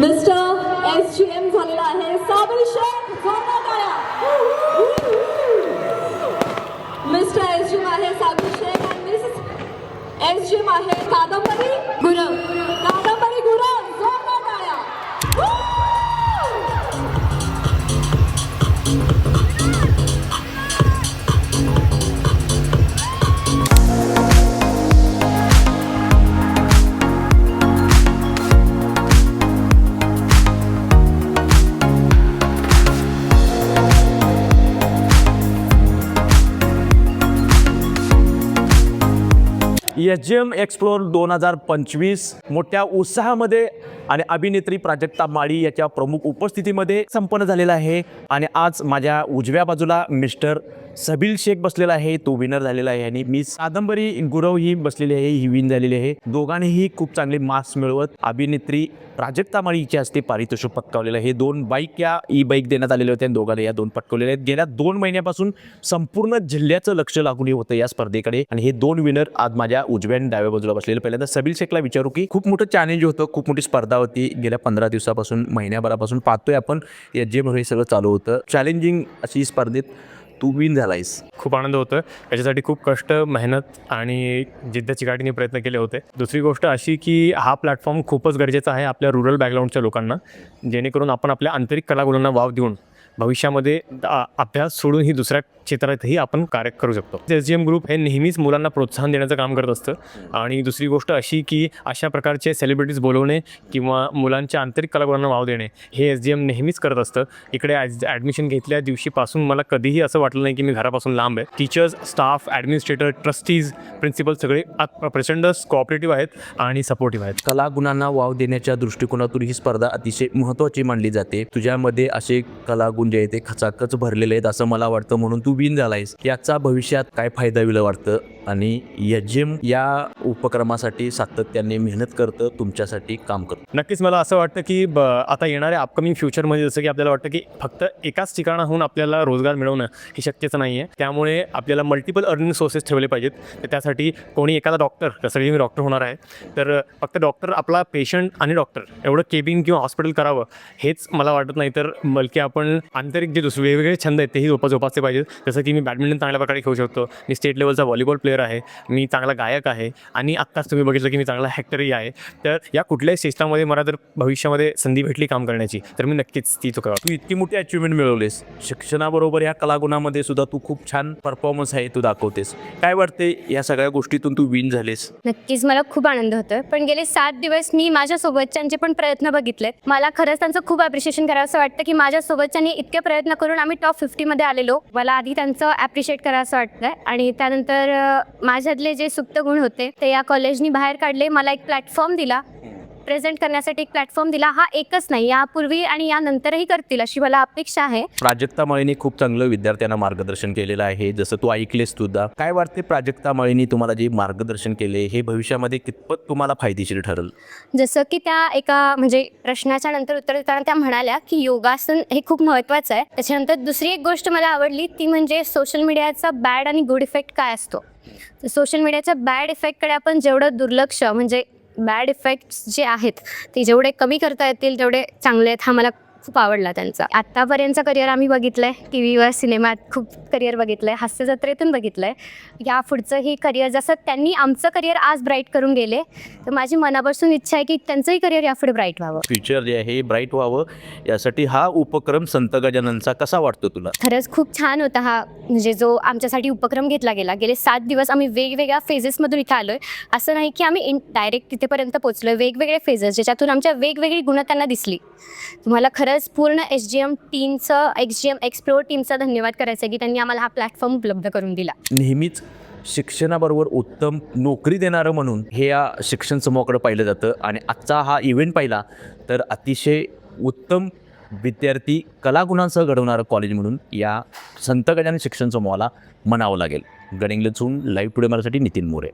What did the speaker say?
Mister S G M झालेला आहे. Sabir Shaikh. Mister S G आहे साबिर शेख एस जी आहे. Kadambari. Gurav Kadambari. Gurav H G M explore दोन हजार पंचवीस मोठ्या उत्साहामध्ये आणि अभिनेत्री प्राजक्ता माळी याच्या प्रमुख उपस्थितीमध्ये संपन्न झालेला आहे. आणि आज माझ्या उजव्या बाजूला मिस्टर सबील शेख बसलेला आहे. तो विनर झालेला आहे आणि मी कादंबरी गुरव ही बसलेली आहे. ही विन झालेली आहे. दोघांनीही खूप चांगले मार्क्स मिळवत अभिनेत्री प्राजक्ता माळी हिच्या हस्ते पारितोषिक पटकावलेलं आहे. हे दोन बाईक या ई बाईक देण्यात आलेल्या होत्या आणि दोघांना या दोन पटकवलेल्या आहेत. गेल्या दोन महिन्यापासून संपूर्ण जिल्ह्याचं लक्ष लागून होतं या स्पर्धेकडे. आणि हे दोन विनर आज माझ्या उजव्या आणि डाव्या बाजूला बसलेले. पहिल्यांदा सबील शेखला विचारू की खूप मोठं चॅलेंज होतं खूप मोठी स्पर्धा होती गेल्या पंधरा दिवसापासून महिन्याभरापासून पाहतोय आपण. या जे हे सगळं चालू होतं. चॅलेंजिंग अशी स्पर्धेत तू विन झालायस. खूप आनंद होतो याच्यासाठी खूप कष्ट मेहनत आणि जिद्द चिकाटीने प्रयत्न केले होते. दुसरी गोष्ट अशी की हा प्लॅटफॉर्म खूपच गरजेचा आहे आपल्या रुरल बॅकग्राऊंडच्या लोकांना. जेणेकरून आपण आपल्या आंतरिक कलागुणांना वाव देऊन भविष्यामध्ये आ- अभ्यास सोडून ही दुसऱ्या क्षेत्रातही आपण कार्य करू शकतो. एस जी एम ग्रुप हे नेहमीच मुलांना प्रोत्साहन देण्याचं काम करत असतं. आणि दुसरी गोष्ट अशी की अशा प्रकारचे सेलिब्रिटीज बोलवणे किंवा मुलांच्या आंतरिक कलागुणांना वाव देणे हे एस जी एम नेहमीच करत असतं. इकडे ॲडमिशन घेतल्या दिवशीपासून मला कधीही असं वाटलं नाही की मी घरापासून लांब आहे. Teachers staff administrator trustees principal सगळे प्रचंड कोऑपरेटिव्ह आहेत आणि सपोर्टिव्ह आहेत. कलागुणांना वाव देण्याच्या दृष्टिकोनातून ही स्पर्धा अतिशय महत्त्वाची मानली जाते. तुझ्यामध्ये असे कलागुण जे आहेत ते खचाखच भरलेले आहेत असं मला वाटतं. म्हणून तू विन झालायस. याचा भविष्यात काय फायदा विला वाटतं? आणि यजिम या उपक्रमासाठी सातत्याने मेहनत करतं तुमच्यासाठी काम करतं. नक्कीच मला असं वाटतं की ब आता येणाऱ्या अपकमिंग फ्युचरमध्ये जसं की आपल्याला वाटतं की फक्त एकाच ठिकाणाहून आपल्याला रोजगार मिळवणं हे शक्यच नाही आहे त्यामुळे आपल्याला मल्टिपल अर्निंग सोर्सेस ठेवले पाहिजेत. तर त्यासाठी कोणी एखादा डॉक्टर जसं की मी डॉक्टर होणार आहे तर फक्त डॉक्टर आपला पेशंट आणि डॉक्टर एवढं केबिन किंवा हॉस्पिटल करावं हेच मला वाटत नाही. तर बलकी आपण आंतरिक जे दुसरे वेगवेगळे छंद आहेत तेही जोपा जोपासले पाहिजेत. जसं की मी बॅडमिंटन चांगल्या प्रकारे खेळू शकतो. मी स्टेट लेवलचा व्हॉलीबॉल प्लेअर आहे मी चांगला गायक आहे आणि आत्ताच तुम्ही बघितलं की मी चांगला हॅक्टरही आहे. तर या कुठल्याही क्षेत्रामध्ये मला जर भविष्यामध्ये संधी भेटली काम करण्याची तर मी नक्कीच ती चुका तू इतकी मोठी अचिव्हमेंट मिळवलीस. शिक्षणाबरोबर या कलागुणामध्ये सुद्धा तू खूप छान परफॉर्मन्स आहे तू दाखवतेस. काय वाटते या सगळ्या गोष्टीतून तू विन झालीस? नक्कीच मला खूप आनंद होतोय. पण गेले सात दिवस मी माझ्या सोबतच्यांचे पण प्रयत्न बघितलेत. मला खरंच त्यांचं खूप अप्रिशिएशन करावं असं वाटतं की माझ्या सोबतच्यांनी इतके प्रयत्न करून आम्ही टॉप फिफ्टीमध्ये आलेलो. मला आधी त्यांचं ॲप्रिशिएट करावं असं वाटतंय. आणि त्यानंतर माझ्यातले जे सुप्त गुण होते ते या कॉलेजनी बाहेर काढले. मला एक प्लॅटफॉर्म दिला. प्रेझेंट करण्यासाठी एक प्लॅटफॉर्म दिला. हा एकच नाही यापूर्वी आणि यानंतरही करतील अशी मला अपेक्षा आहे. प्राजक्ता माळीने खूप चांगलं विद्यार्थ्यांना मार्गदर्शन केलेलं आहे. जसं तू ऐकलेस सुद्धा. काय वाटते प्राजक्ता माळीने तुम्हाला जे मार्गदर्शन केले हे भविष्यामध्ये कितपत तुम्हाला फायदेशीर ठरेल? जसं की त्या एका म्हणजे प्रश्नाच्या नंतर उत्तर देताना त्या म्हणाल्या की योगासन हे खूप महत्त्वाचं आहे. त्याच्यानंतर दुसरी एक गोष्ट मला आवडली ती म्हणजे सोशल मीडियाचा बॅड आणि गुड इफेक्ट काय असतो? सोशल मीडियाच्या बॅड इफेक्टकडे आपण जेवढं दुर्लक्ष म्हणजे बॅड इफेक्ट्स जे आहेत ते जेवढे कमी करता येतील तेवढे चांगले आहेत. हा मला खूप आवडला त्यांचा. आत्तापर्यंतचं करिअर आम्ही बघितलं आहे टी व्हीवर सिनेमात खूप करिअर बघितलं आहे हास्य जत्रेतून बघितलं आहे या पुढचं ही करिअर जसं त्यांनी आमचं करिअर आज ब्राईट करून गेले तर माझी मनापासून इच्छा आहे की त्यांचंही करिअर यापुढे ब्राईट व्हावं. फ्युचर जे आहे ब्राईट व्हावं. यासाठी हा उपक्रम संत गजाननचा कसा वाटतो तुला? खरंच खूप छान होता हा. म्हणजे जो आमच्यासाठी उपक्रम घेतला गेला. गेले सात दिवस आम्ही वेगवेगळ्या फेजेसमधून इथं आलो आहे असं नाही की आम्ही इन डायरेक्ट तिथेपर्यंत पोचलो वेगवेगळे फेजेस ज्याच्यातून आमच्या वेगवेगळी गुणं त्यांना दिसली. तुम्हाला खरंच पूर्ण एस जी एम टीमचं एस जी एम एक्सप्लोर टीमचा धन्यवाद करायचा आहे की त्यांनी आम्हाला हा प्लॅटफॉर्म उपलब्ध करून दिला. नेहमीच शिक्षणाबरोबर उत्तम नोकरी देणारं म्हणून हे या शिक्षण समूहाकडे पाहिलं जातं आणि आजचा हा इव्हेंट पाहिला तर अतिशय उत्तम विद्यार्थी कलागुणांसह घडवणारं कॉलेज म्हणून या संत गजानन शिक्षण समूहाला म्हणावं लागेल. गडिंग्लजहून लाईव्ह टुडे मराठी नितीन मोरे.